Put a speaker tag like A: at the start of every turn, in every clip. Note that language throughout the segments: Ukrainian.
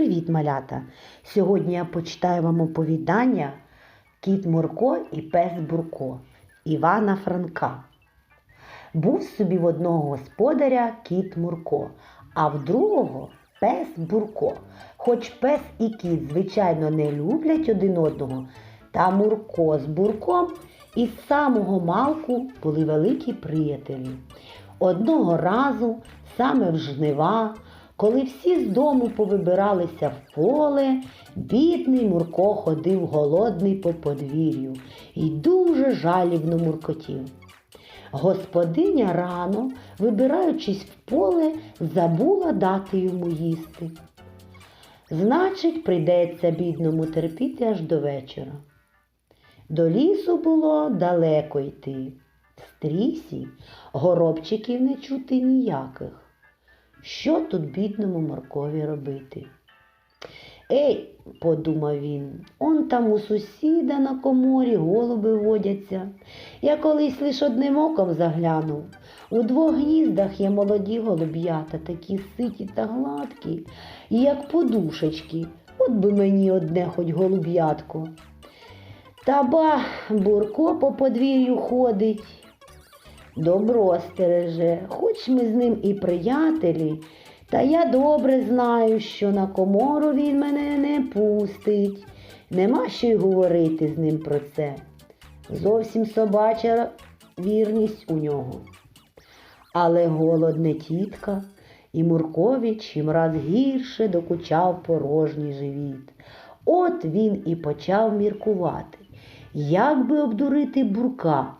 A: Привіт, малята! Сьогодні я почитаю вам оповідання Кіт Мурко і пес Бурко Івана Франка. Був собі в одного господаря кіт Мурко, а в другого пес Бурко. Хоч пес і кіт, звичайно, не люблять один одного, та Мурко з Бурком із самого малку були великі приятелі. Одного разу, саме в жнива, коли всі з дому повибиралися в поле, бідний Мурко ходив голодний по подвір'ю і дуже жалібно муркотів. Господиня рано, вибираючись в поле, забула дати йому їсти. Значить, прийдеться бідному терпіти аж до вечора. До лісу було далеко йти. Стрісі горобчиків не чути ніяких. Що тут бідному моркові робити? Ей, подумав він, он там у сусіда на коморі голуби водяться. Я колись лиш одним оком заглянув. У двох гніздах є молоді голуб'ята, такі ситі та гладкі, як подушечки. От би мені одне хоч голуб'ятко. Та ба, бурко по подвір'ю ходить. Добро стереже, хоч ми з ним і приятелі, та я добре знаю, що на комору він мене не пустить. Нема що й говорити з ним про це. Зовсім собача вірність у нього. Але голод не тітка, і Муркові чимраз гірше докучав порожній живіт. От він і почав міркувати, як би обдурити бурка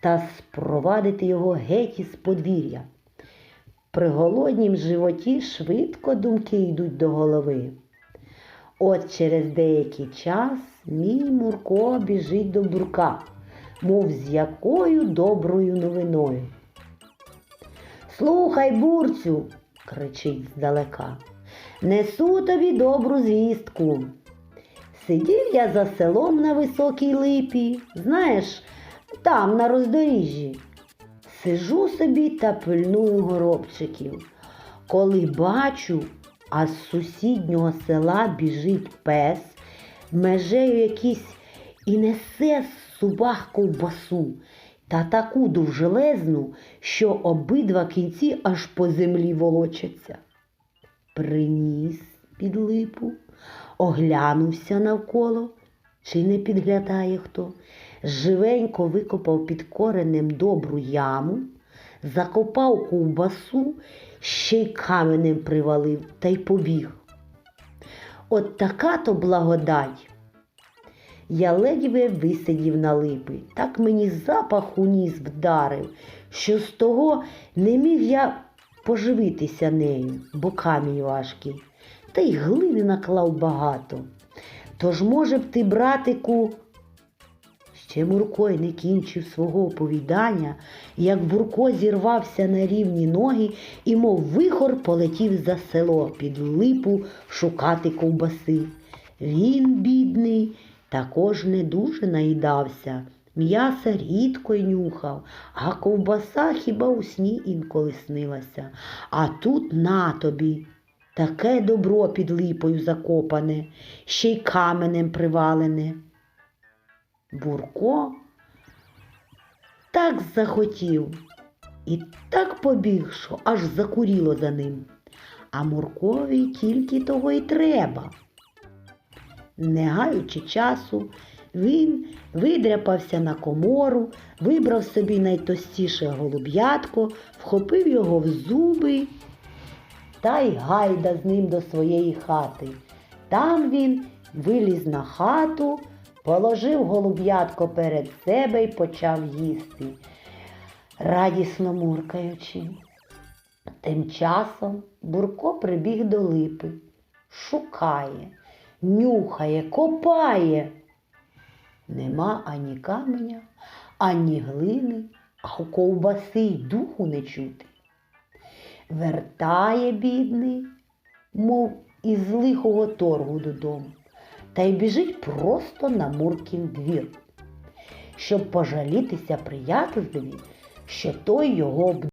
A: та спровадити його геть із подвір'я. При голоднім животі швидко думки йдуть до голови. От через деякий час мій Мурко біжить до бурка, мов з якою доброю новиною. Слухай, бурцю, кричить здалека, несу тобі добру звістку. Сидів я за селом на високій липі, знаєш, там, на роздоріжжі. Сижу собі та пильную горобчиків. Коли бачу, а з сусіднього села біжить пес, межею якийсь і несе з зубах ковбасу та таку довжелезну, що обидва кінці аж по землі волочаться. Приніс під липу, оглянувся навколо, чи не підглядає хто, живенько викопав під коренем добру яму, закопав ковбасу, ще й каменем привалив та й побіг. От така то благодать. Я ледве висидів на липи, так мені запах у ніс вдарив, що з того не міг я поживитися нею, бо камінь важкий, та й глини наклав багато. Тож, може б ти, братику, ще Мурко й не кінчив свого оповідання, як Бурко зірвався на рівні ноги і, мов вихор, полетів за село під липу шукати ковбаси. Він, бідний, також не дуже наїдався. М'яса рідко й нюхав, а ковбаса хіба у сні інколи снилася. А тут на тобі. Таке добро під липою закопане, ще й каменем привалене. Бурко так захотів і так побіг, що аж закуріло за ним. А Муркові тільки того й треба. Не гаючи часу, він видряпався на комору, вибрав собі найтостіше голуб'ятко, вхопив його в зуби та й гайда з ним до своєї хати. Там він виліз на хату, положив голуб'ятко перед себе і почав їсти, радісно муркаючи. Тим часом Бурко прибіг до липи, шукає, нюхає, копає. Нема ані каменя, ані глини, а у ковбаси й духу не чути. Вертає бідний, мов із лихого торгу додому, та й біжить просто на Муркін двір, щоб пожалітися приятелеві, що той його